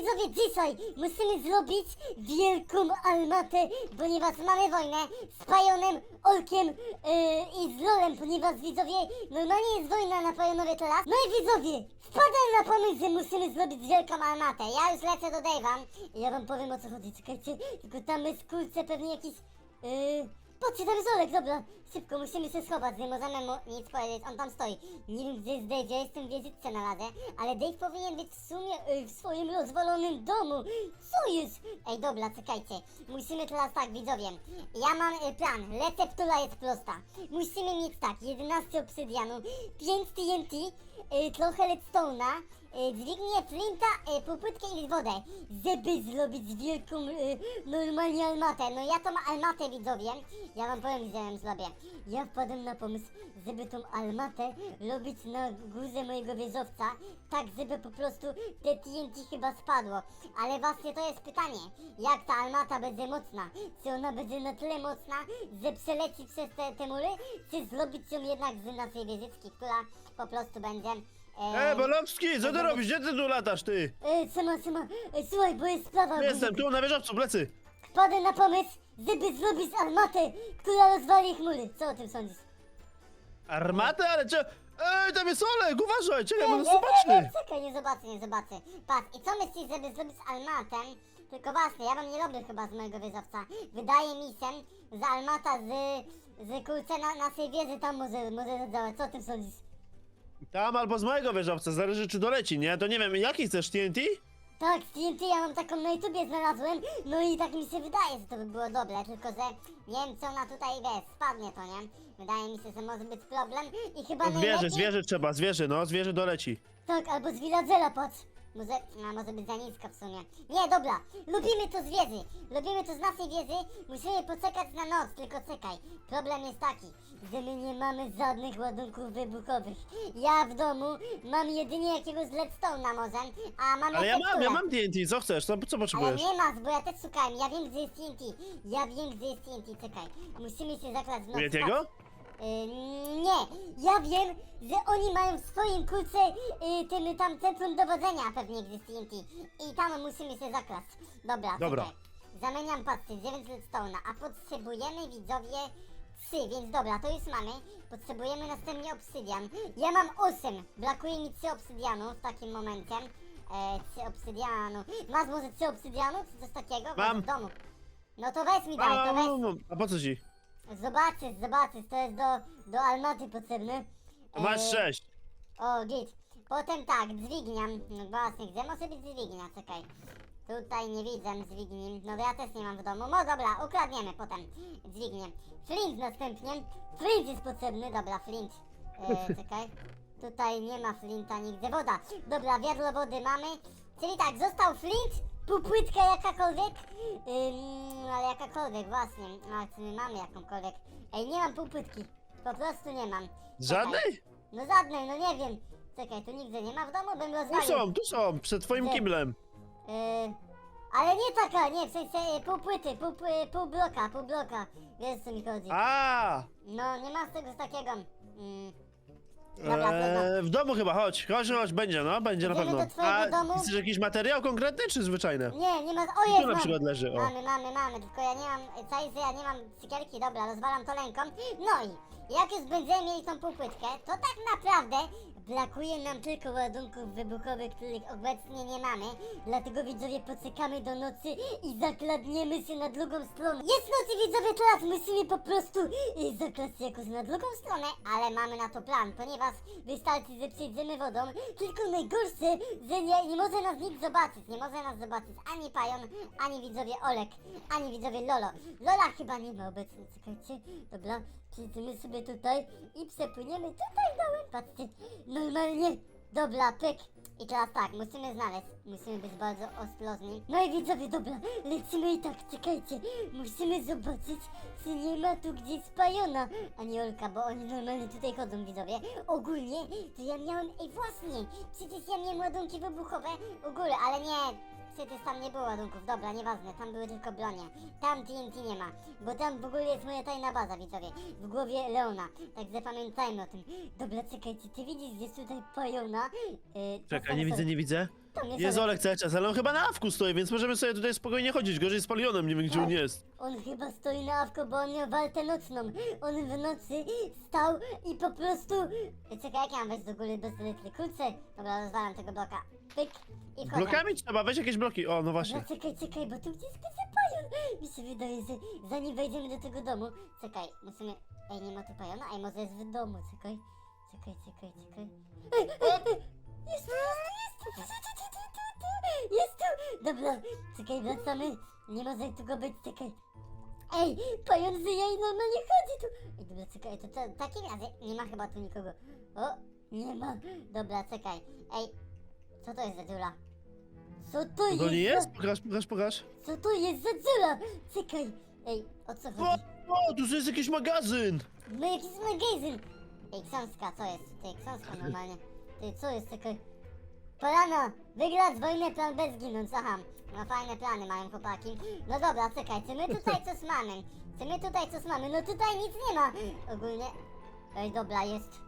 widzowie, dzisiaj musimy zrobić wielką armatę, ponieważ mamy wojnę z Pajonem, Olkiem yy, i z Lolem, ponieważ widzowie, normalnie jest wojna na Pajonowie teraz. No i widzowie, wpadłem na pomysł, że musimy zrobić wielką armatę. Ja już lecę do Dave'a i ja wam powiem o co chodzi, czekajcie, tylko tam jest kulce pewnie jakiś... Yy, Patrzcie, tam jest dobra, szybko, musimy się schować, nie możemy mu nic powiedzieć, on tam stoi. Nie wiem gdzie jest Dave, ja jestem w wieżyczce na razie, ale Dave powinien być w sumie y, w swoim rozwalonym domu. Co jest? Ej, dobra, czekajcie, musimy teraz tak, widzowie, ja mam y, plan, receptura jest prosta. Musimy mieć tak, 11 obsydianu, 5 TNT, y, trochę redstone'a, dźwignię flinta, y, popłytkę i wodę, żeby zrobić wielką, y, normalnie armatę. No ja tą armatę widzowie, ja wam powiem, że ją zrobię. Ja wpadłem na pomysł, żeby tą armatę robić na górze mojego wieżowca, tak żeby po prostu te TNT chyba spadło. Ale właśnie to jest pytanie, jak ta armata będzie mocna? Czy ona będzie na tyle mocna, że przeleci przez te, te mury, czy zrobić ją jednak z naszej wieżyczki, która po prostu będzie... E, Bolowski, co ty robisz? Gdzie ty tu latasz, ty? E, Sema, Sema, e, słuchaj, bo jest sprawa. Jestem tu na wieżowcu, plecy. Wpadłem na pomysł, żeby zrobić armatę, która rozwali chmury. Co o tym sądzisz? Armatę, ale cze... Ej, tam jest Olek, uważaj, czekaj, bo nie, nas nie, nie, zobaczy. czekaj, nie zobaczę, nie zobaczę. Patrz, i co myślisz, żeby zrobić armatę? Tylko właśnie, ja wam nie robię chyba z mojego wieżowca. Wydaje mi się, że armata z, z kurczę na naszej wieży tam może, może zadziałać. Co o tym sądzisz? Tam albo z mojego wieżowca, zależy czy doleci, nie? To nie wiem, jaki chcesz TNT? Tak, TNT ja mam taką na YouTubie znalazłem, no i tak mi się wydaje, że to by było dobre, tylko że nie wiem co ona tutaj wiesz, spadnie to, nie? Wydaje mi się, że może być problem i chyba Zwierzę, najlepiej... zwierzę trzeba, zwierzę, no, zwierzę doleci. Tak, albo z villagera, patrz. Może, a może być za nisko w sumie. Nie, dobra, lubimy to z wieży. Lubimy to z naszej wieży. Musimy poczekać na noc, tylko czekaj. Problem jest taki, że my nie mamy żadnych ładunków wybuchowych. Ja w domu mam jedynie jakiegoś redstone'a może, a mam Ale ja mam, ja mam TNT, co chcesz, co, co Ale potrzebujesz? nie masz, bo ja też szukałem. Ja wiem, gdzie jest TNT. Ja wiem, gdzie jest TNT. Czekaj. Musimy się zaklać w noc. Patrz. Ym, nie, ja wiem, że oni mają w swoim kulce y, tym tam centrum dowodzenia pewnie jest TNT. I tam musimy się zaklać. Dobra, Dobra. Zamieniam patrzcie, 9 redstone'a, a potrzebujemy widzowie 3, więc dobra, to już mamy. Potrzebujemy następnie obsydian. Ja mam 8, brakuje mi 3 obsydianu w takim momencie. E, 3 obsydianu. Masz może 3 obsydianu, czy coś takiego? Mam. w domu. No to weź mi daj, to weź. a po co ci? Zobaczysz, zobaczysz, to jest do, do armaty potrzebne. To Masz E, sześć. O, git. Potem tak, dźwignia. No właśnie, gdzie może być dźwignia? Czekaj. Tutaj nie widzę dźwigni. No ja też nie mam w domu. No dobra, ukradniemy potem dźwignię. Flint następnie. Flint jest potrzebny, dobra, flint. E, czekaj. Tutaj nie ma flinta nigdzie. Woda. Dobra, wiadro wody mamy. Czyli tak, został flint, półpłytka jakakolwiek. Ym, ale jakakolwiek, właśnie. A czy my mamy jakąkolwiek? Ej, nie mam półpłytki. Po prostu nie mam. Żadnej? No żadnej, no nie wiem. Czekaj, tu nigdzie nie ma w domu, bym Tu rozwalił. są, tu są, przed twoim Gdzie? kiblem. Yy, ale nie taka, nie, w sensie yy, pół płyty, pół, pły- pół bloka, pół bloka. Wiesz co mi chodzi. A, No, nie ma z tego z takiego. Mm. Dobra, trudno. e, w domu chyba, chodź, chodź, chodź, będzie, no, będzie na Idziemy pewno. do twojego A domu? chcesz jakiś materiał konkretny, czy zwyczajny? Nie, nie ma. O Tu jest, na mam. przykład leży, o. Mamy, mamy, mamy, tylko ja nie mam. Całej, ja nie mam cukierki, dobra, rozwalam to ręką. No i jak już będziemy mieli tą półpłytkę, to tak naprawdę brakuje nam tylko ładunków wybuchowych, których obecnie nie mamy. Dlatego widzowie poczekamy do nocy i zakradniemy się na drugą stronę. Jest nocy widzowie, teraz musimy po prostu y, się jakoś na drugą stronę, ale mamy na to plan, ponieważ wystarczy, że przejdziemy wodą. Tylko najgorsze, że nie, nie może nas nikt zobaczyć, nie może nas zobaczyć ani Pajon, ani widzowie Olek, ani widzowie Lolo. Lola chyba nie ma obecnie, czekajcie. Dobra, przejdziemy sobie tutaj i przepłyniemy tutaj dołem, patrzcie. Normalnie, dobra, pyk. I teraz tak, musimy znaleźć, musimy być bardzo ostrożni. No i widzowie, dobra, lecimy i tak, czekajcie. Musimy zobaczyć, czy nie ma tu gdzieś Pajona, a nie Olka, bo oni normalnie tutaj chodzą, widzowie. Ogólnie, to ja miałem, ej właśnie, przecież ja miałem ładunki wybuchowe, ogóle, ale nie, Przecież tam nie było ładunków, dobra, nieważne, tam były tylko bronie. Tam TNT nie ma, bo tam w ogóle jest moja tajna baza, widzowie. W głowie Leona, także pamiętajmy o tym. Dobra, czekajcie, ty widzisz gdzieś tutaj Pajona? Yy, Czekaj, postaw nie sobie- widzę, nie widzę. Tam jest, Jest Olek. Cały czas, ale on chyba na awku stoi, więc możemy sobie tutaj spokojnie chodzić. Gorzej z palionem, nie wiem gdzie on jest. On chyba stoi na awko, bo on miał walkę nocną. On w nocy stał i po prostu... Czekaj, jak ja mam wejść do góry bez litry? Kurczę. Dobra, rozwalam tego bloka. Pyk i wchodzę. Blokami trzeba, weź jakieś bloki. O, no właśnie. Dobra, czekaj, czekaj, bo tu gdzieś będzie pająk. Mi się wydaje, że zanim wejdziemy do tego domu... Czekaj, musimy... Ej, nie ma tu pajona? Ej, może jest w domu, czekaj. Czekaj, czekaj, czekaj. Ej, ej, ej. Jest tu, jest tu, jest tu. Jest tu. Dobra, czekaj, wracamy. Nie może tu go być, czekaj. Ej, pająk żyje i normalnie chodzi tu. Ej, dobra, czekaj, to, to w takim razie nie ma chyba tu nikogo. O, nie ma. Dobra, czekaj. Ej, co to jest za dziura? Co to jest? To nie za- jest? Pokaż, pokaż, pokaż. Co to jest za dziura? Czekaj. Ej, o co O, chodzi? o, tu jest jakiś magazyn. No jakiś magazyn. Ej, książka, co jest? Ty, książka normalnie. Ty, co jest? Czekaj. Polano, wygrać wojnę, plan bez zginąć. Aha, no fajne plany mają chłopaki. No dobra, czekaj, czy my tutaj coś mamy? Czy my tutaj coś mamy? No tutaj nic nie ma. Ogólnie. Ej, dobra, jest.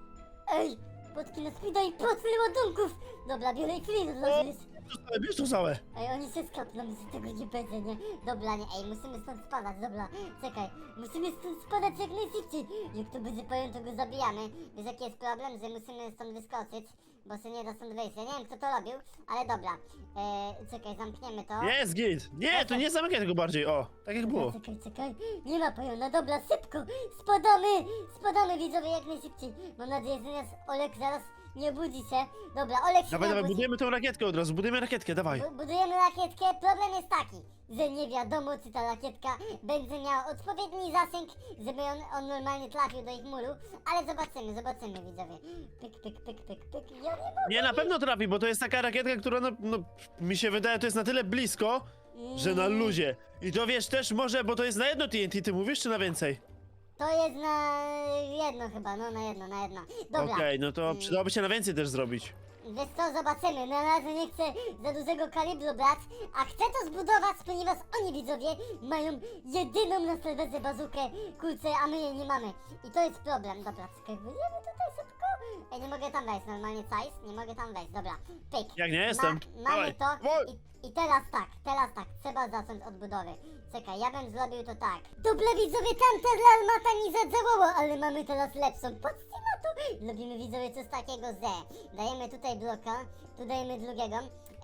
Ej, podki na speeda i portfel ładunków. Dobra, biorę chwilę odłożyć. Ale bierz to całe. Ej, oni się skapną, że tego nie będzie, nie? Dobra, nie, ej, musimy stąd spadać, dobra. Czekaj, musimy stąd spadać jak najszybciej. Jak to będzie pająk, to go zabijamy. Wiesz jaki jest problem, że musimy stąd wyskoczyć, bo się nie da stąd wyjść. Ja nie wiem kto to robił, ale dobra. E, czekaj, zamkniemy to. Jest git. Nie, to nie zamykaj tego bardziej. O, tak jak było. Czekaj, czekaj. Nie ma pajona, dobra, szybko. Spadamy, spadamy widzowie jak najszybciej. Mam nadzieję, że nas Olek zaraz nie obudzi się. Dobra, Olek się Dawaj, dawaj, budujemy tą rakietkę od razu, budujemy rakietkę, dawaj. Bu- Budujemy rakietkę. Problem jest taki, że nie wiadomo, czy ta rakietka będzie miała odpowiedni zasięg, żeby on, on normalnie trafił do ich muru, ale zobaczymy, zobaczymy widzowie. Pyk, pyk, pyk, pyk, pyk. Ja nie mogę. Nie, na pewno trafi, bo to jest taka rakietka, która no, no mi się wydaje, to jest na tyle blisko, że na luzie. I to wiesz też może, bo to jest na jedno TNT, ty mówisz, czy na więcej? To jest na jedno chyba, no na jedno, na jedno. Dobra. Okej, no to przydałoby się na więcej też zrobić. Wiesz co, zobaczymy. Na razie nie chcę za dużego kalibru brać, a chcę to zbudować, ponieważ oni widzowie mają jedyną na serwerze bazukę, kurczę, a my jej nie mamy. I to jest problem. Dobra, czekaj, tutaj szybko. Ej, nie mogę tam wejść, normalnie size, nie mogę tam wejść, dobra. Pyk. Jak nie jestem. Ma, mamy Dawaj. to i, i teraz tak, teraz tak, trzeba zacząć od budowy. Czekaj, ja bym zrobił to tak. Dobra widzowie, tamta armata nie zadziałała, ale mamy teraz lepszą. Patrzcie na to. Robimy widzowie coś takiego, że dajemy tutaj bloka, tu dajemy drugiego.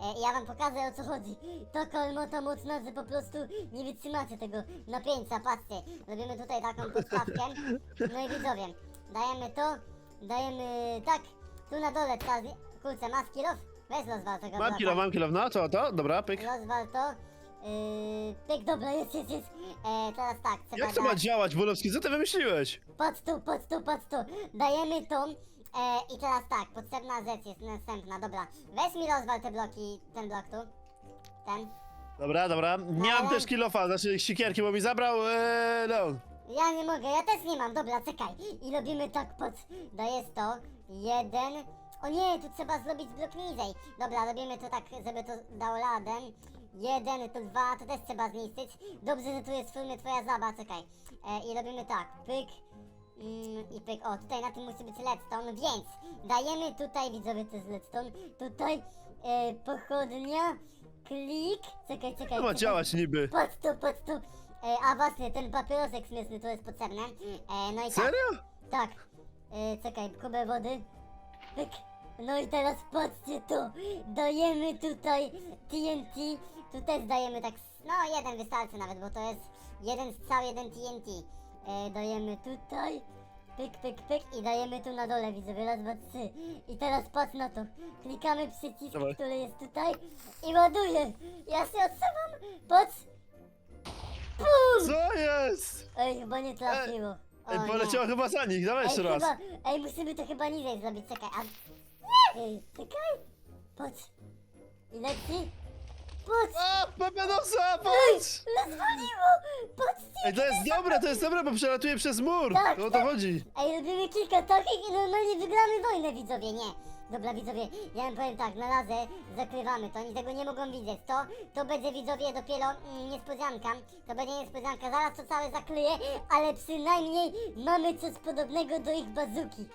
E, ja wam pokażę o co chodzi. Taka armata mocna, że po prostu nie wytrzymacie tego napięcia, patrzcie. Robimy tutaj taką podstawkę. No i widzowie, dajemy to, dajemy tak, tu na dole trzeba... Kurczę, masz kilof? Weź rozwal tego Mam bloka. kilo, mam kilo, no to, to, dobra, pyk. Rozwal to. Yy, pyk, dobra, jest, jest, jest. E, teraz tak, trzeba Jak to ma dać- działać, Wolowski, co ty wymyśliłeś? Patrz tu, patrz tu, patrz tu. Dajemy to. E, I teraz tak, potrzebna rzecz jest następna, dobra. Weź mi rozwal te bloki, ten blok tu. Ten. Dobra, dobra, nie mam też kilofa, znaczy sikierki, bo mi zabrał, eee, Leon. Ja nie mogę, ja też nie mam, dobra, czekaj. I robimy tak, patrz. Dajesz to. Jeden. O nie, tu trzeba zrobić blok niżej. Dobra, robimy to tak, żeby to dało radę. Jeden, to dwa, to też trzeba zniszczyć. Dobrze, że tu jest sumie twoja zaba, czekaj. E, I robimy tak, pyk. Mm, I pyk, o tutaj na tym musi być redstone, więc dajemy tutaj, widzowie to jest redstone, tutaj e, pochodnia, klik, czekaj, czekaj, To ma czekaj. działać niby. Patrz tu, tu. E, a właśnie, ten papierosek śmieszny to jest potrzebne. E, no i tak, Serio? tak. E, czekaj, kubę wody. Pyk. No i teraz patrzcie to. Dajemy tutaj TNT. Tu też dajemy tak, no jeden wystarczy nawet, bo to jest jeden strzał, jeden TNT. E, dajemy tutaj. Pyk, pyk, pyk i dajemy tu na dole, widzowie, raz, dwa, trzy. I teraz patrz na to. Klikamy przycisk, Dawaj. który jest tutaj i ładuję. Ja się odsuwam, patrz. Pum! Co jest? Ej, chyba nie trafiło. O, Ej, nie. poleciała chyba za nich, dawaj jeszcze raz. chyba, ej, musimy to chyba niżej zrobić, czekaj, a... Ej, czekaj! Patrz! I leci! Patrz! A, Pepenosa, patrz! rozwaliło! Patrzcie! Ej, to jest dobre, to jest dobre, bo przelatuje przez mur. Tak, To o to tak. chodzi. Ej, robimy kilka takich i normalnie wygramy wojnę, widzowie, nie! Dobra, widzowie, ja wam powiem tak, na razie zakrywamy to, oni tego nie mogą widzieć. To, to będzie, widzowie, dopiero mm, niespodzianka. To będzie niespodzianka, zaraz to całe zakryję, ale przynajmniej mamy coś podobnego do ich bazuki.